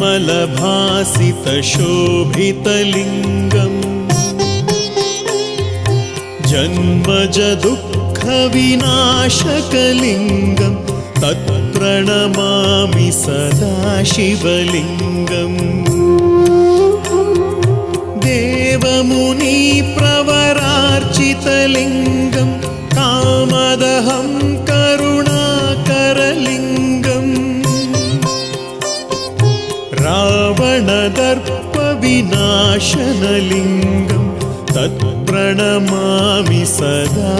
निर्मलभासितशोभितलिङ्गम्। जन्मजदुःखविनाशकलिङ्गं तत्प्रणमामि सदा शिवलिङ्गम्। देवमुनिप्रवरार्चितलिङ्गं कामदहं करुणाकरलिङ्गम् रावणदर्पविनाशनलिङ्गं तत्प्रणमामि सदा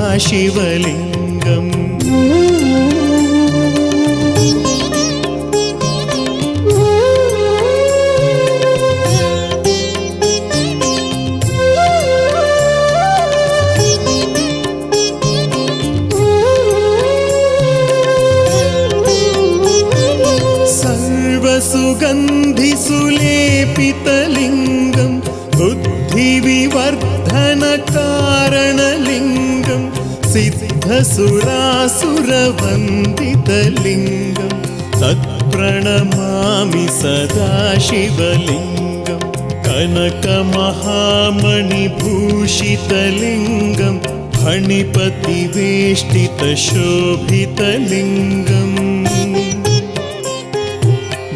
वन्दितलिङ्गं तत्प्रणमामि सदा शिवलिङ्गम् कनकमहामणिभूषितलिङ्गम् फणिपतिवेष्टितशोभितलिङ्गम्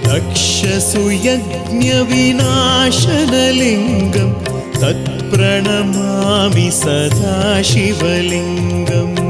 दक्षसुयज्ञविनाशनलिङ्गं तत्प्रणमामि सदा शिवलिङ्गम्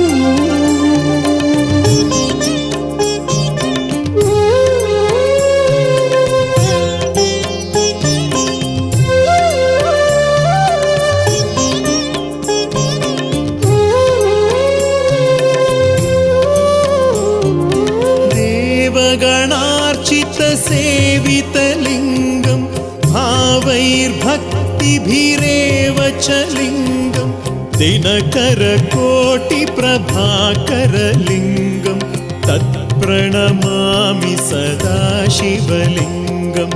दिनकरकोटिप्रभाकरलिङ्गं तत्प्रणमामि सदा शिवलिङ्गम्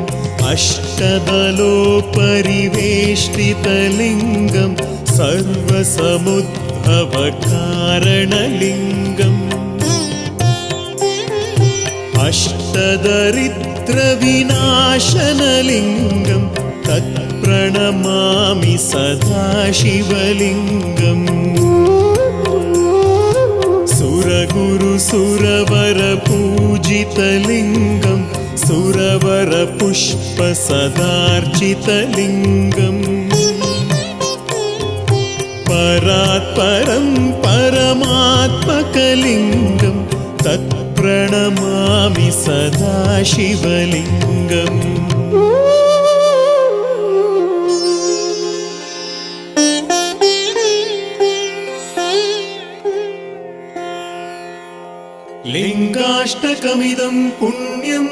अष्टदलोपरिवेष्टितलिङ्गं सर्वसमुद्भवकारणलिङ्गम् अष्टदरिद्रविनाशनलिङ्गं तत्प्रणमामि सदा शिवलिङ्गम् सुरगुरुसुरवरपूजितलिङ्गं सुरवरपुष्पसदार्चितलिङ्गम् परात्परं परमात्मकलिङ्गं तत्प्रणमामि सदा లింగాష్టకమిదం పుణ్యం.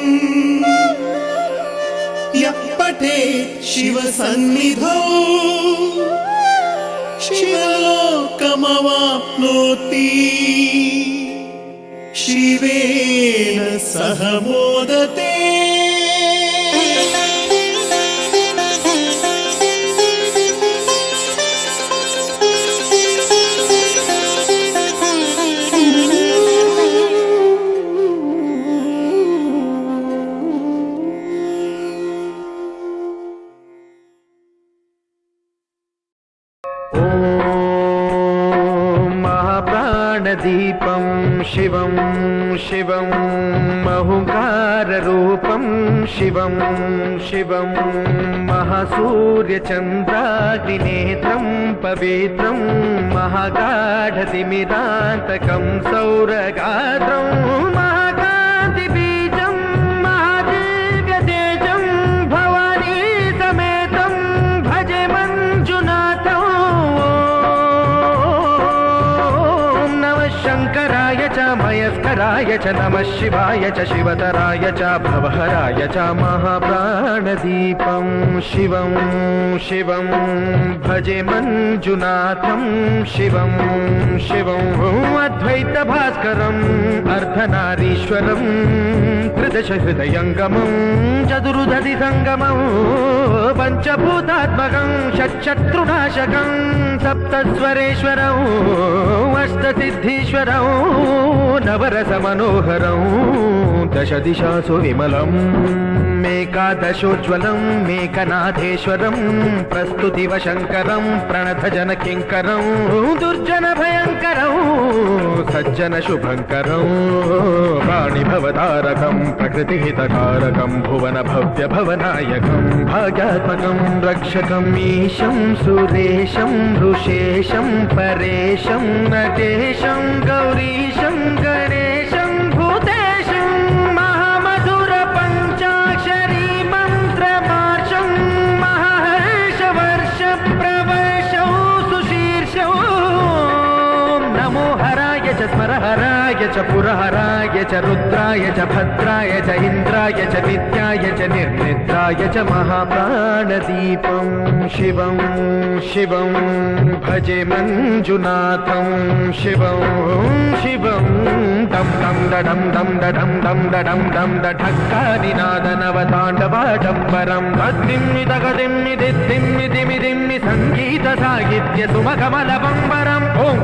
యపటే శివ సన్నిధౌ శివలోకమవాప్నోతి. శివేన సహ शिवं शिवं महुकाररूपं शिवं शिवं महासूर्यचन्द्राग्निनेत्रं पवित्रं महागाढतिमिरान्तकं सौरगात्रं च नमः शिवाय च शिवतराय च भवहराय च महाप्राणदीपं। शिवं शिवं भजे मञ्जुनाथं। शिवं शिवं అద్వైత భాస్కరం అర్ధనారీశ్వరం త్రిదశ హృదయంగమం చతురుధది సంగమం పంచభూతాత్మకం షట్శత్రునాశకం సప్తస్వరేశ్వరం అష్టసిద్ధీశ్వరం నవరస మనోహరం దశ దిశాసు విమలం మేకాదశోజ్వలం మేకనాథేశ్వరం ప్రస్తుతివ శంకరం ప్రణథ జన కింకరం సజ్జన శుభంకరం ప్రాణిభవతారకం ప్రకృతిహితకారకం భువన భవ్య భవనాయకం భాగ్యాత్మకం రక్షకం ఈశం సురేశం ఋషేశం పరేశం నటేశం గౌరీశం గణేశం భూతేశం మహామధుర పంచాక్షరీ మంత్రమార్షం మహర్ష వర్ష ప్రవర్షౌ సుశీర్షౌ నమో హర హరాయ చ స్మరహరాయ చ పురహరాయ చ రుద్రాయ చ భద్రాయ చ ఇంద్రాయ చ నిత్యాయ చ నిర్నిద్రాయ చ మహాప్రాణదీపం శివం శివం భజే మంజునాథం శివం శివం దం దం దడం దం దడం దం దడం దం దఢక్కాని నాదనవతాండవాటం పరం తద్దిమ్మి దిద్దిమ్మి దిమి దిమ్మి సంగీత సాహిత్య సుమకమల పంబరం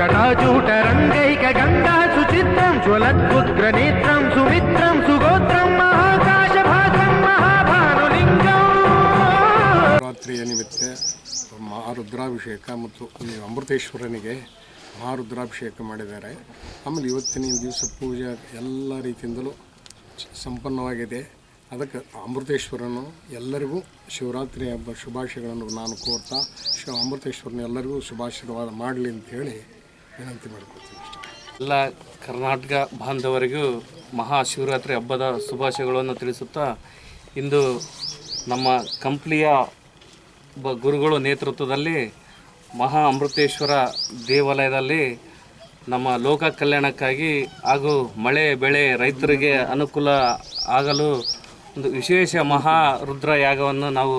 జటాజూటరంగైక ಗಂಗಾ సుచిత్రం జ్వలద్భుగ్ర నేత్రం సుమిత్రం సుగోత్రం ಮಹಾಕಾಶ భాగం మహాభానులింగం ರಾತ್ರಿಯ ನಿಮಿತ್ತ ಮಹಾರುದ್ರಾಭಿಷೇಕ ಮತ್ತು ಅಮೃತೇಶ್ವರನಿಗೆ ಮಹಾರುದ್ರಾಭಿಷೇಕ ಮಾಡಿದ್ದಾರೆ. ಆಮೇಲೆ ಇವತ್ತಿನ ದಿವಸ ಪೂಜೆ ಎಲ್ಲ ರೀತಿಯಿಂದಲೂ ಸಂಪನ್ನವಾಗಿದೆ. ಅದಕ್ಕೆ ಅಮೃತೇಶ್ವರನು ಎಲ್ಲರಿಗೂ ಶಿವರಾತ್ರಿ ಹಬ್ಬ ಶುಭಾಶಯಗಳನ್ನು ನಾನು ಕೋರ್ತಾ, ಶಿವ ಅಮೃತೇಶ್ವರನ ಎಲ್ಲರಿಗೂ ಶುಭಾಶೀರ್ವಾದ ಮಾಡಲಿ ಅಂತ ಹೇಳಿ ವಿನಂತಿ ಮಾಡ್ಕೊಳ್ತೀವಿ ಎಲ್ಲ ಕರ್ನಾಟಕ ಬಾಂಧವರಿಗೂ ಮಹಾಶಿವರಾತ್ರಿ ಹಬ್ಬದ ಶುಭಾಶಯಗಳನ್ನು ತಿಳಿಸುತ್ತಾ ಇಂದು ನಮ್ಮ ಕಂಪ್ಲಿಯ ಒಬ್ಬ ಗುರುಗಳು ನೇತೃತ್ವದಲ್ಲಿ ಮಹಾ ಅಮೃತೇಶ್ವರ ದೇವಾಲಯದಲ್ಲಿ ನಮ್ಮ ಲೋಕ ಕಲ್ಯಾಣಕ್ಕಾಗಿ ಹಾಗೂ ಮಳೆ, ಬೆಳೆ, ರೈತರಿಗೆ ಅನುಕೂಲ ಆಗಲು ಒಂದು ವಿಶೇಷ ಮಹಾ ರುದ್ರ ಯಾಗವನ್ನು ನಾವು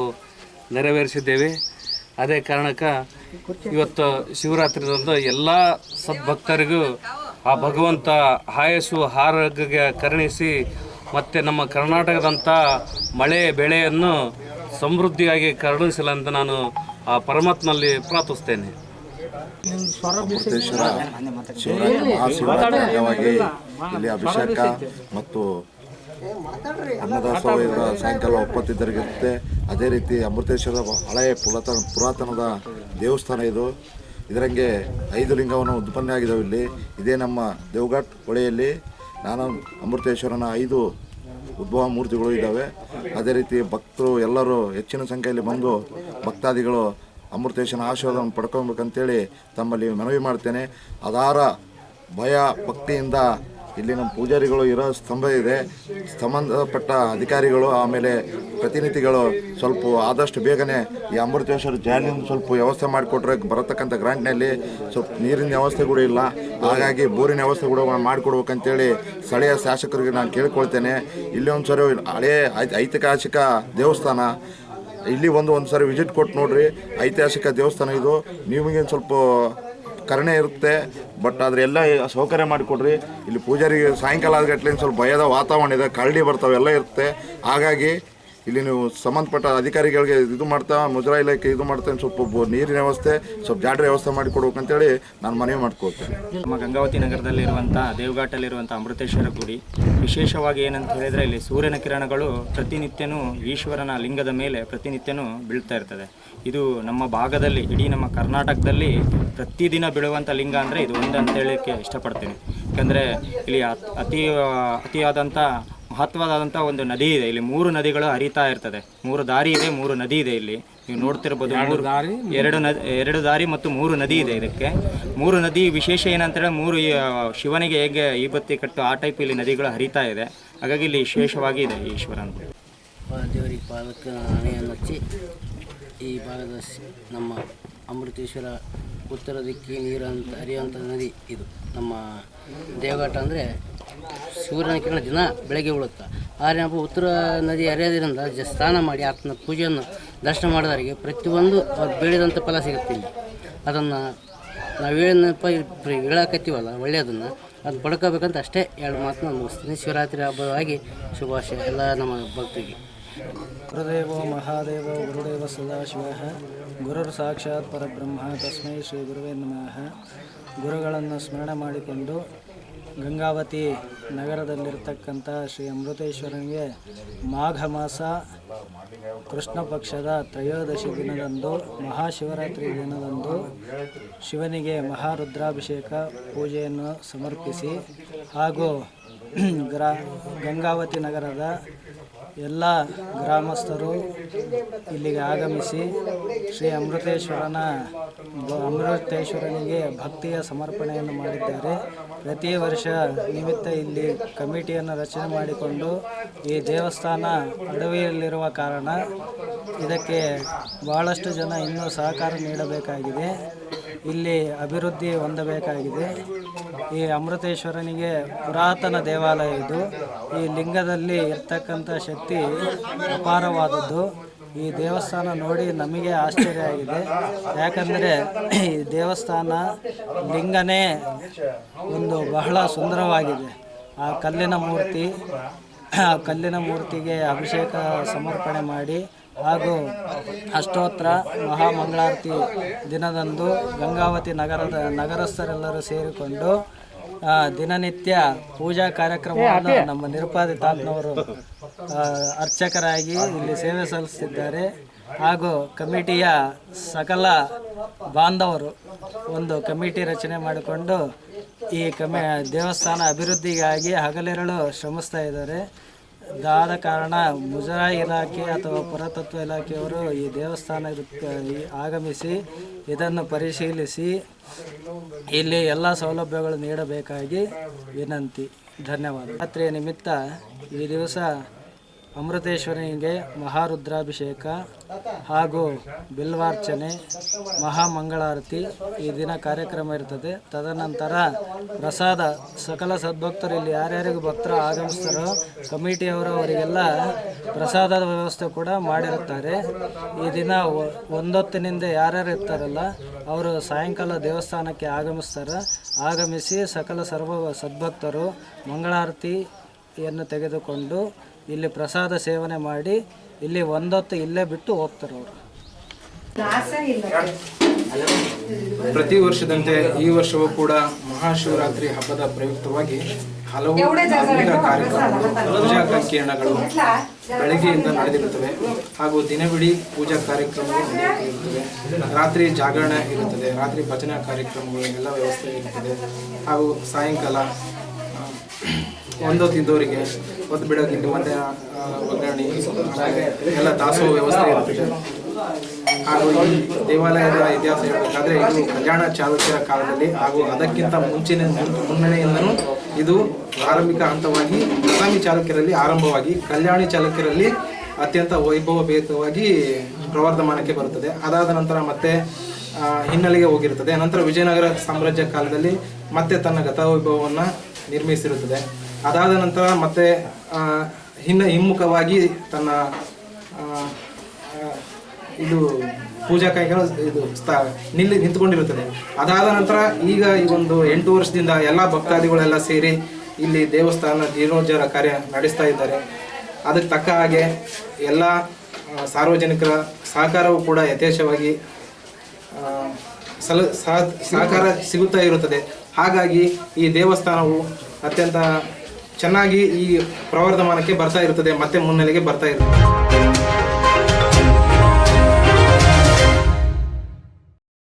ನೆರವೇರಿಸಿದ್ದೇವೆ. ಅದೇ ಕಾರಣಕ್ಕೆ ಇವತ್ತು ಶಿವರಾತ್ರಿದಂದು ಎಲ್ಲ ಸದ್ಭಕ್ತರಿಗೂ ಆ ಭಗವಂತ ಆಯಸ್ಸು ಆರೋಗ್ಯ ಕರುಣಿಸಿ ಮತ್ತು ನಮ್ಮ ಕರ್ನಾಟಕದಂಥ ಮಳೆ ಬೆಳೆಯನ್ನು ಸಮೃದ್ಧಿಯಾಗಿ ಕರುಣಿಸಲೆಂದು ನಾನು ಆ ಪರಮಾತ್ಮನಲ್ಲಿ ಪ್ರಾರ್ಥಿಸ್ತೇನೆ. ಇಲ್ಲಿ ಅಭಿಷೇಕ ಮತ್ತು ಅನ್ನದಾಸೋಹ ಇದರ ಸಾಯಂಕಾಲ ಒಪ್ಪತ್ತಿದ್ದರಿಗಿರುತ್ತೆ ಅದೇ ರೀತಿ ಅಮೃತೇಶ್ವರ ಹಳೆಯ ಪುರಾತನ ಪುರಾತನದ ದೇವಸ್ಥಾನ ಇದು. ಇದರಂಗೆ ಐದು ಲಿಂಗವನ್ನು ಉತ್ಪನ್ನ ಆಗಿದ್ದಾವೆ ಇಲ್ಲಿ. ಇದೇ ನಮ್ಮ ದೇವಘಾಟ್ ಹೊಳೆಯಲ್ಲಿ ನಾನು ಅಮೃತೇಶ್ವರನ ಐದು ಉದ್ಭವ ಮೂರ್ತಿಗಳು ಇದ್ದಾವೆ. ಅದೇ ರೀತಿ ಭಕ್ತರು ಎಲ್ಲರೂ ಹೆಚ್ಚಿನ ಸಂಖ್ಯೆಯಲ್ಲಿ ಬಂದು ಭಕ್ತಾದಿಗಳು ಅಮೃತೇಶ್ವರನ ಆಶೀರ್ವಾದವನ್ನು ಪಡ್ಕೊಬೇಕಂತೇಳಿ ತಮ್ಮಲ್ಲಿ ಮನವಿ ಮಾಡ್ತೇನೆ. ಅದಾರ ಭಯ ಭಕ್ತಿಯಿಂದ ಇಲ್ಲಿ ನಮ್ಮ ಪೂಜಾರಿಗಳು ಇರೋ ಸ್ತಂಭ ಇದೆ. ಸಂಬಂಧಪಟ್ಟ ಅಧಿಕಾರಿಗಳು, ಆಮೇಲೆ ಪ್ರತಿನಿಧಿಗಳು ಸ್ವಲ್ಪ ಆದಷ್ಟು ಬೇಗನೆ ಈ ಅಮೃತೇಶ್ವರ ಜಾಲಿನ ಸ್ವಲ್ಪ ವ್ಯವಸ್ಥೆ ಮಾಡಿಕೊಟ್ರೆ ಬರತಕ್ಕಂಥ ಗ್ರಾಂಟ್ನಲ್ಲಿ ಸ್ವಲ್ಪ ನೀರಿನ ವ್ಯವಸ್ಥೆ ಕೂಡ ಇಲ್ಲ. ಹಾಗಾಗಿ ಬೋರಿನ ವ್ಯವಸ್ಥೆ ಕೂಡ ಮಾಡಿಕೊಡ್ಬೇಕಂತೇಳಿ ಸ್ಥಳೀಯ ಶಾಸಕರಿಗೆ ನಾನು ಕೇಳ್ಕೊಳ್ತೇನೆ. ಇಲ್ಲಿ ಒಂದು ಸರಿ ಹಳೇ ಐತಿಹಾಸಿಕ ದೇವಸ್ಥಾನ. ಇಲ್ಲಿ ಒಂದು ಒಂದು ಸಾರಿ ವಿಸಿಟ್ ಕೊಟ್ಟು ನೋಡ್ರಿ. ಐತಿಹಾಸಿಕ ದೇವಸ್ಥಾನ ಇದು. ನಿಮಗೇನು ಸ್ವಲ್ಪ ಕರುಣೆ ಇರುತ್ತೆ. ಬಟ್ ಆದರೆ ಎಲ್ಲ ಸೌಕರ್ಯ ಮಾಡಿಕೊಡ್ರಿ. ಇಲ್ಲಿ ಪೂಜಾರಿಗೆ ಸಾಯಂಕಾಲ ಆದ ಗಟ್ಲೆ ಸ್ವಲ್ಪ ಭಯದ ವಾತಾವರಣ ಇದೆ. ಕರಡಿ ಬರ್ತಾವೆ, ಎಲ್ಲ ಇರುತ್ತೆ. ಹಾಗಾಗಿ ಇಲ್ಲಿ ನೀವು ಸಂಬಂಧಪಟ್ಟ ಅಧಿಕಾರಿಗಳಿಗೆ ಇದು ಮಾಡ್ತಾ ಮುಜರಾ ಇಲಾಖೆ ಇದು ಮಾಡ್ತಾ ಸ್ವಲ್ಪ ನೀರಿನ ವ್ಯವಸ್ಥೆ, ಸ್ವಲ್ಪ ಜಾಡ್ರ ವ್ಯವಸ್ಥೆ ಮಾಡಿಕೊಡ್ಬೇಕಂತೇಳಿ ನಾನು ಮನವಿ ಮಾಡ್ಕೊಳ್ತೇನೆ. ನಮ್ಮ ಗಂಗಾವತಿ ನಗರದಲ್ಲಿ ನಗರದಲ್ಲಿರುವಂಥ ದೇವಘಾಟಲ್ಲಿರುವಂಥ ಅಮೃತೇಶ್ವರ ಗುಡಿ, ವಿಶೇಷವಾಗಿ ಏನಂತ ಹೇಳಿದರೆ ಇಲ್ಲಿ ಸೂರ್ಯನ ಕಿರಣಗಳು ಪ್ರತಿನಿತ್ಯನೂ ಈಶ್ವರನ ಲಿಂಗದ ಮೇಲೆ ಪ್ರತಿನಿತ್ಯನೂ ಬೀಳ್ತಾ ಇರ್ತದೆ. ಇದು ನಮ್ಮ ಭಾಗದಲ್ಲಿ, ಇಡೀ ನಮ್ಮ ಕರ್ನಾಟಕದಲ್ಲಿ ಪ್ರತಿದಿನ ಬೀಳುವಂಥ ಲಿಂಗ ಅಂದರೆ ಇದು ಒಂದು ಅಂತ ಹೇಳಲಿಕ್ಕೆ ಇಷ್ಟಪಡ್ತೀನಿ. ಯಾಕಂದರೆ ಇಲ್ಲಿ ಅತಿ, ಅತಿಯಾದಂಥ ಮಹತ್ವವಾದಂಥ ಒಂದು ನದಿ ಇದೆ. ಇಲ್ಲಿ ಮೂರು ನದಿಗಳು ಹರಿತಾ ಇರ್ತದೆ. ಮೂರು ದಾರಿ ಇದೆ ಮೂರು ನದಿ ಇದೆ ಇಲ್ಲಿ. ನೀವು ನೋಡ್ತಿರ್ಬೋದು ಮೂರು ಎರಡು ನದಿ ಎರಡು ದಾರಿ ಮತ್ತು ಮೂರು ನದಿ ಇದೆ ಇದಕ್ಕೆ. ಮೂರು ನದಿ ವಿಶೇಷ ಏನಂತೇಳಿ ಮೂರು ಈ, ಆ, ಶಿವನಿಗೆ ಹೇಗೆ ಈ ಬತ್ತಿ ಕಟ್ಟು ಆ ಟೈಪ್ ಇಲ್ಲಿ ನದಿಗಳು ಹರಿತಾ ಇದೆ. ಹಾಗಾಗಿ ಇಲ್ಲಿ ವಿಶೇಷವಾಗಿ ಇದೆ ಈ ಈಶ್ವರನ ದೇವರಿಗೆ ಪಾದಕ್ಕೆ ಹಣೆಯನ್ನು ಹಚ್ಚಿ ಈ ಭಾಗದ ಸ್- ನಮ್ಮ ಅಮೃತೇಶ್ವರ ಉತ್ತರ ದಿಕ್ಕಿ ನೀರು ಅಂತ ಹರಿಯುವಂಥ ನದಿ ಇದು. ನಮ್ಮ ದೇವಘಾಟ ಅಂದರೆ ಸೂರ್ಯನ ಕಿರಣ ದಿನ ಬೆಳಗ್ಗೆ ಬೀಳುತ್ತೆ. ಆದರೆ ನಾವು ಉತ್ತರ ನದಿ ಹರಿಯೋದ್ರಿಂದ ಜ ಸ್ನಾನ ಮಾಡಿ ಆತನ ಪೂಜೆಯನ್ನು ದರ್ಶನ ಮಾಡಿದವರಿಗೆ ಪ್ರತಿಯೊಂದು ಅವ್ರು ಬೆಳೆದಂಥ ಫಲ ಸಿಗುತ್ತೆ ಇಲ್ಲಿ. ಅದನ್ನು ನಾವು ಏನಪ್ಪ ಹೇಳಕತ್ತೀವಲ್ಲ, ಒಳ್ಳೆಯದನ್ನು, ಅದು ಬಡ್ಕೋಬೇಕಂತ ಅಷ್ಟೇ ಎರಡು ಮಾತನ್ನ ಮುಗಿಸ್ತೀನಿ. ಶಿವರಾತ್ರಿ ಹಬ್ಬವಾಗಿ ಶುಭಾಶಯ ಎಲ್ಲ ನಮ್ಮ ಭಕ್ತಿಗೆ ಗುರುದೇವೋ ಮಹಾದೇವ ಗುರುದೇವ ಸದಾಶಿವ ಗುರುರ್ ಸಾಕ್ಷಾತ್ ಪರಬ್ರಹ್ಮ ತಸ್ಮೈ ಶ್ರೀ ಗುರುವೇ ನಮಃ ಗುರುಗಳನ್ನು ಸ್ಮರಣೆ ಮಾಡಿಕೊಂಡು ಗಂಗಾವತಿ ನಗರದಲ್ಲಿರ್ತಕ್ಕಂಥ ಶ್ರೀ ಅಮೃತೇಶ್ವರನಿಗೆ ಮಾಘ ಮಾಸ ಕೃಷ್ಣ ಪಕ್ಷದ ತ್ರಯೋದಶಿ ದಿನದಂದು, ಮಹಾಶಿವರಾತ್ರಿ ದಿನದಂದು ಶಿವನಿಗೆ ಮಹಾರುದ್ರಾಭಿಷೇಕ ಪೂಜೆಯನ್ನು ಸಮರ್ಪಿಸಿ ಹಾಗೂ ಗ್ರಾ, ಗಂಗಾವತಿ ನಗರದ ಎಲ್ಲ ಗ್ರಾಮಸ್ಥರು ಇಲ್ಲಿಗೆ ಆಗಮಿಸಿ ಶ್ರೀ ಅಮೃತೇಶ್ವರನ ಅಮೃತೇಶ್ವರನಿಗೆ ಭಕ್ತಿಯ ಸಮರ್ಪಣೆಯನ್ನು ಮಾಡಿದ್ದಾರೆ. ಪ್ರತಿ ವರ್ಷ ನಿಮಿತ್ತ ಇಲ್ಲಿ ಕಮಿಟಿಯನ್ನು ರಚನೆ ಮಾಡಿಕೊಂಡು ಈ ದೇವಸ್ಥಾನ ಅಡವಿಯಲ್ಲಿರುವ ಕಾರಣ ಇದಕ್ಕೆ ಬಹಳಷ್ಟು ಜನ ಇನ್ನೂ ಸಹಕಾರ ನೀಡಬೇಕಾಗಿದೆ. ಇಲ್ಲಿ ಅಭಿವೃದ್ಧಿ ಹೊಂದಬೇಕಾಗಿದೆ. ಈ ಅಮೃತೇಶ್ವರನಿಗೆ ಪುರಾತನ ದೇವಾಲಯ ಇದು. ಈ ಲಿಂಗದಲ್ಲಿ ಇರ್ತಕ್ಕಂಥ ಶಕ್ತಿ ಅಪಾರವಾದದ್ದು. ಈ ದೇವಸ್ಥಾನ ನೋಡಿ ನಮಗೆ ಆಶ್ಚರ್ಯ ಆಗಿದೆ. ಯಾಕಂದರೆ ಈ ದೇವಸ್ಥಾನ ಲಿಂಗನೇ ಒಂದು ಬಹಳ ಸುಂದರವಾಗಿದೆ. ಆ ಕಲ್ಲಿನ ಮೂರ್ತಿ, ಆ ಕಲ್ಲಿನ ಮೂರ್ತಿಗೆ ಅಭಿಷೇಕ ಸಮರ್ಪಣೆ ಮಾಡಿ ಹಾಗೂ ಅಷ್ಟೋತ್ರ ಮಹಾಮಂಗಳಾರತಿ ದಿನದಂದು ಗಂಗಾವತಿ ನಗರದ ನಗರಸ್ಥರೆಲ್ಲರೂ ಸೇರಿಕೊಂಡು ದಿನನಿತ್ಯ ಪೂಜಾ ಕಾರ್ಯಕ್ರಮವನ್ನು ನಮ್ಮ ನಿರುಪಾದಿ ತಾತ್ನವರು ಅರ್ಚಕರಾಗಿ ಇಲ್ಲಿ ಸೇವೆ ಸಲ್ಲಿಸುತ್ತಿದ್ದಾರೆ. ಹಾಗೂ ಕಮಿಟಿಯ ಸಕಲ ಬಾಂಧವರು ಒಂದು ಕಮಿಟಿ ರಚನೆ ಮಾಡಿಕೊಂಡು ಈ ಕಮಿ, ದೇವಸ್ಥಾನ ಅಭಿವೃದ್ಧಿಗಾಗಿ ಹಗಲಿರಳು ಶ್ರಮಿಸ್ತಾ ಇದ್ದಾರೆ. ಆದ ಕಾರಣ ಮುಜರಾಯಿ ಇಲಾಖೆ ಅಥವಾ ಪುರಾತತ್ವ ಇಲಾಖೆಯವರು ಈ ದೇವಸ್ಥಾನ ಆಗಮಿಸಿ ಇದನ್ನು ಪರಿಶೀಲಿಸಿ ಇಲ್ಲಿ ಎಲ್ಲ ಸೌಲಭ್ಯಗಳು ನೀಡಬೇಕಾಗಿ ವಿನಂತಿ. ಧನ್ಯವಾದ ರಾತ್ರಿಯ ನಿಮಿತ್ತ ಈ ದಿವಸ ಅಮೃತೇಶ್ವರನಿಗೆ ಮಹಾರುದ್ರಾಭಿಷೇಕ ಹಾಗೂ ಬಿಲ್ವಾರ್ಚನೆ, ಮಹಾಮಂಗಳಾರತಿ ಈ ದಿನ ಕಾರ್ಯಕ್ರಮ ಇರ್ತದೆ. ತದನಂತರ ಪ್ರಸಾದ. ಸಕಲ ಸದ್ಭಕ್ತರು ಇಲ್ಲಿ ಯಾರ್ಯಾರಿಗೂ ಭಕ್ತರು ಆಗಮಿಸ್ತಾರೋ ಕಮಿಟಿಯವರು ಅವರಿಗೆಲ್ಲ ಪ್ರಸಾದದ ವ್ಯವಸ್ಥೆ ಕೂಡ ಮಾಡಿರುತ್ತಾರೆ. ಈ ದಿನ ಒಂದೊತ್ತಿನಿಂದ ಯಾರ್ಯಾರು ಇರ್ತಾರಲ್ಲ, ಅವರು ಸಾಯಂಕಾಲ ದೇವಸ್ಥಾನಕ್ಕೆ ಆಗಮಿಸ್ತಾರೆ, ಆಗಮಿಸಿ ಸಕಲ ಸರ್ವ ಸದ್ಭಕ್ತರು ಮಂಗಳಾರತಿಯನ್ನು ತೆಗೆದುಕೊಂಡು ಇಲ್ಲಿ ಪ್ರಸಾದ ಸೇವನೆ ಮಾಡಿ ಇಲ್ಲಿ ಒಂದೊತ್ತು ಇಲ್ಲೇ ಬಿಟ್ಟು ಹೋಗ್ತಾರೆ ಅವರು. ಪ್ರತಿ ವರ್ಷದಂತೆ ಈ ವರ್ಷವೂ ಕೂಡ ಮಹಾಶಿವರಾತ್ರಿ ಹಬ್ಬದ ಪ್ರಯುಕ್ತವಾಗಿ ಹಲವು ಧಾರ್ಮಿಕ ಕಾರ್ಯಕ್ರಮಗಳು ಪೂಜಾ ಸಂಕೀರ್ಣಗಳು ಬೆಳಗ್ಗೆಯಿಂದ ನಡೆದಿರುತ್ತವೆ. ಹಾಗೂ ದಿನವಿಡೀ ಪೂಜಾ ಕಾರ್ಯಕ್ರಮಗಳು ನಡೆಯುತ್ತಿರುತ್ತವೆ ರಾತ್ರಿ ಜಾಗರಣೆ ಇರುತ್ತದೆ. ರಾತ್ರಿ ಭಜನಾ ಕಾರ್ಯಕ್ರಮಗಳು ಎಲ್ಲ ವ್ಯವಸ್ಥೆ ಇರುತ್ತದೆ. ಹಾಗೂ ಸಾಯಂಕಾಲ ಆ, ತಿಂದವರಿಗೆ ಒಂದು ಬಿಡೋಕ್ಕಿಂತ ಒಂದೇ ಆ, ಒಗ್ಗರಣೆ ಎಲ್ಲ ದಾಸೋಹ ವ್ಯವಸ್ಥೆ ಇರುತ್ತದೆ ಹಾಗೂ ಈ ದೇವಾಲಯದ ಇತಿಹಾಸ ಹೇಳಬೇಕಾದ್ರೆ ಇದು ಕಲ್ಯಾಣ ಚಾಲುಕ್ಯರ ಕಾಲದಲ್ಲಿ ಹಾಗೂ ಅದಕ್ಕಿಂತ ಮುಂಚಿನ ಮುನ್- ಮುನ್ನಣೆಯಿಂದನೂ ಇದು ಆರಂಭಿಕ ಹಂತವಾಗಿ ಬಸಾಮಿ ಚಾಲುಕ್ಯರಲ್ಲಿ ಆರಂಭವಾಗಿ ಕಲ್ಯಾಣಿ ಚಾಲುಕ್ಯರಲ್ಲಿ ಅತ್ಯಂತ ವೈಭವಭೇತವಾಗಿ ಪ್ರವರ್ಧಮಾನಕ್ಕೆ ಬರುತ್ತದೆ. ಅದಾದ ನಂತರ ಮತ್ತೆ ಹಿನ್ನೆಲೆಗೆ ಹೋಗಿರುತ್ತದೆ. ನಂತರ ವಿಜಯನಗರ ಸಾಮ್ರಾಜ್ಯ ಕಾಲದಲ್ಲಿ ಮತ್ತೆ ತನ್ನ ಗತವೈಭವವನ್ನು ನಿರ್ಮಿಸಿರುತ್ತದೆ. ಅದಾದ ನಂತರ ಮತ್ತೆ ಹಿನ್ನ, ಹಿಮ್ಮುಖವಾಗಿ ತನ್ನ ಇದು ಪೂಜಾ ಕೈಗಳು ಇದು ಸ್ಥಾ ನಿಲ್ಲಿ ನಿಂತ್ಕೊಂಡಿರುತ್ತದೆ ಅದಾದ ನಂತರ ಈಗ ಈ ಒಂದು ಎಂಟು ವರ್ಷದಿಂದ ಎಲ್ಲ ಭಕ್ತಾದಿಗಳೆಲ್ಲ ಸೇರಿ ಇಲ್ಲಿ ದೇವಸ್ಥಾನ ಜೀರ್ಣೋದ್ಧಾರ ಕಾರ್ಯ ನಡೆಸ್ತಾ ಇದ್ದಾರೆ. ಅದಕ್ಕೆ ತಕ್ಕ ಹಾಗೆ ಎಲ್ಲ ಸಾರ್ವಜನಿಕರ ಸಹಕಾರವು ಕೂಡ ಯಥೇಚ್ಛವಾಗಿ ಸಲ ಸಹ- ಸಹಕಾರ ಸಿಗುತ್ತಾ ಇರುತ್ತದೆ. ಹಾಗಾಗಿ ಈ ದೇವಸ್ಥಾನವು ಅತ್ಯಂತ ಚೆನ್ನಾಗಿ ಈ ಪ್ರವರ್ಧಮಾನಕ್ಕೆ ಬರ್ತಾ ಇರುತ್ತದೆ, ಮತ್ತೆ ಮುನ್ನೆಲೆಗೆ ಬರ್ತಾ ಇರುತ್ತದೆ.